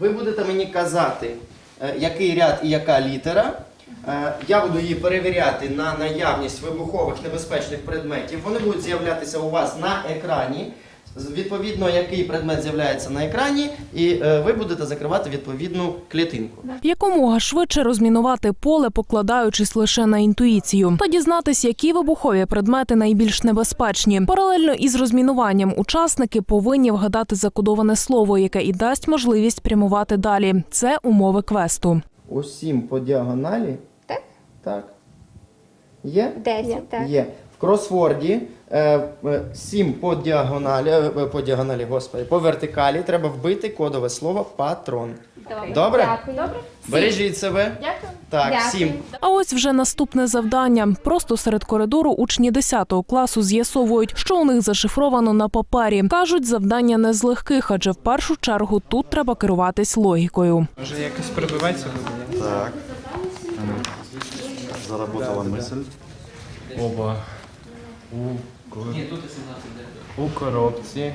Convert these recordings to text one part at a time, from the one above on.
Ви будете мені казати, е, який ряд і яка літера. Е, Я буду її перевіряти на наявність вибухових небезпечних предметів. Вони будуть з'являтися у вас на екрані. Відповідно, який предмет з'являється на екрані, і е, ви будете закривати відповідну клітинку. Якомога швидше розмінувати поле, покладаючись лише на інтуїцію, та дізнатись, які вибухові предмети найбільш небезпечні. Паралельно із розмінуванням учасники повинні вгадати закодоване слово, яке і дасть можливість прямувати далі. Це умови квесту. Усім по діагоналі. Так? Так. Є? 10, так. Є. В кросворді е, е, сім по діагоналі, е, по діагоналі, господи, по вертикалі треба вбити кодове слово патрон. Добре? Дякую. Добре. Бережіть себе. Дякую. Так, Дякую. сім. А ось вже наступне завдання. Просто серед коридору учні 10 класу з'ясовують, що у них зашифровано на папері. кажуть, завдання не з легких, адже в першу чергу тут треба керуватись логікою. Може якось пробиватися буде? Так. Заработала мысль. Оба. У, ко- у коробці.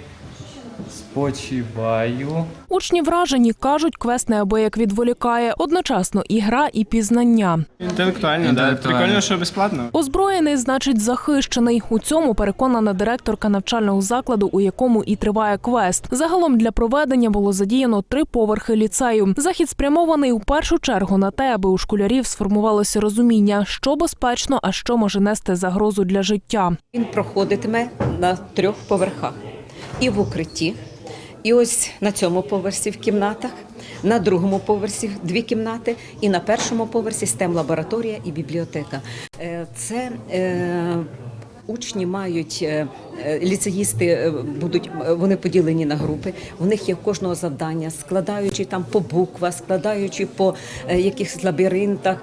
Спочиваю. Учні вражені кажуть, квест неабияк відволікає одночасно і гра, і пізнання. Інтелектуально, так. Прикольно, що безплатно. Озброєний значить захищений. У цьому переконана директорка навчального закладу, у якому і триває квест. Загалом для проведення було задіяно три поверхи ліцею. Захід спрямований у першу чергу на те, аби у школярів сформувалося розуміння, що безпечно, а що може нести загрозу для життя. Він проходитиме на трьох поверхах. І в укритті, і ось на цьому поверсі в кімнатах, на другому поверсі дві кімнати, і на першому поверсі stem лабораторія і бібліотека. Е, Це е, учні мають е, е, ліцеїсти е, будуть вони поділені на групи. У них є кожного завдання, складаючи там по буквах, складаючи по якихось лабіринтах,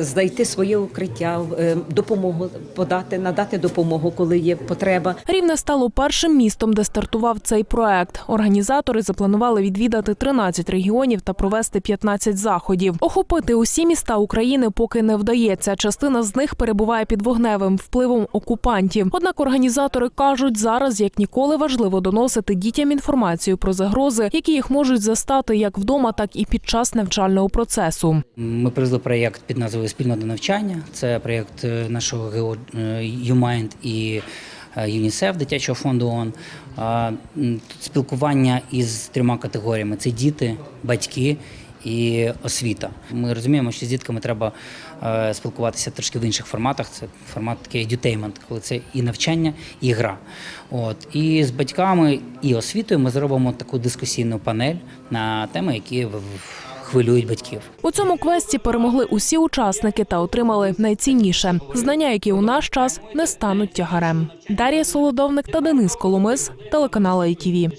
знайти своє укриття, допомогу подати, надати допомогу, коли є потреба. Рівне стало першим містом, де стартував цей проект. Організатори запланували відвідати 13 регіонів та провести 15 заходів. Охопити усі міста України поки не вдається. Частина з них перебуває під вогневим впливом окупантів. Однак організатори кажуть, зараз як ніколи важливо доносити дітям інформацію про загрози, які їх можуть застати як вдома, так і під час навчального процесу. Ми привезли проєкт під назвою Спільно до навчання. Це проєкт е, нашого ГО YouMind і е, ЮНІСЕФ дитячого фонду ООН. Спілкування із трьома категоріями: це діти, батьки. І освіта. Ми розуміємо, що з дітками треба е, спілкуватися трошки в інших форматах. Це формат такий edutainment, коли це і навчання, і гра. От і з батьками і освітою ми зробимо таку дискусійну панель на теми, які в- хвилюють батьків. У цьому квесті перемогли усі учасники та отримали найцінніше знання, які у наш час не стануть тягарем. Дар'я Солодовник та Денис Коломис, телеканал ITV.